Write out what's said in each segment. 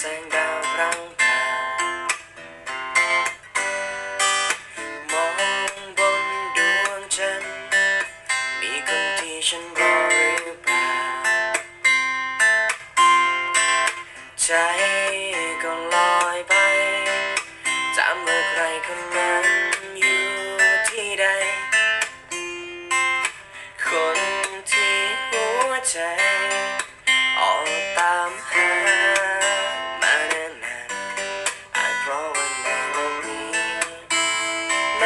แสงดาวรังตามองบนดวงจันทร์มีคนที่ฉันรอหรือเปล่าใจก็ลอยไปจำเมื่อใครคนนั้นอยู่ที่ใด คนที่หัวใจ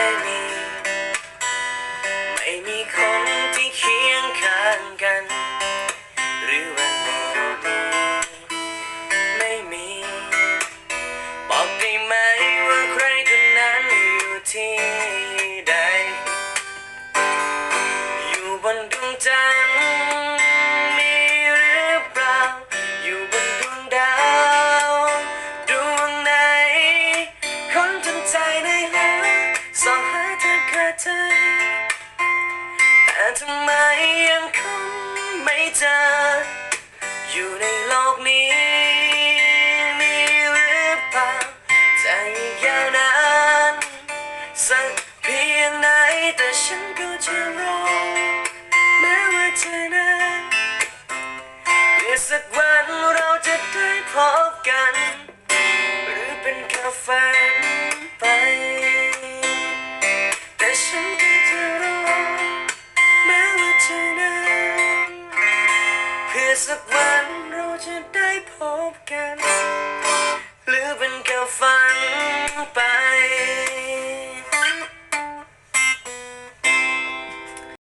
ไม่มี ไม่มีคนที่เคียงข้างกัน หรือวันในโลกนี้ไม่มี บอกได้ไหมว่าใครคนนั้นอยู่ที่ใด อยู่บนดวงจันทร์ เจอ อยู่ในโลกนี้ มีหรือเปล่าจะอีกยาวนานสักเพียงไหนแต่ฉันก็จะรอแม้ว่าจะนานเพื่อสักวันเราจะได้พบกัน สักวันเราจะได้พบกัน หรือเป็นแค่ฝันไป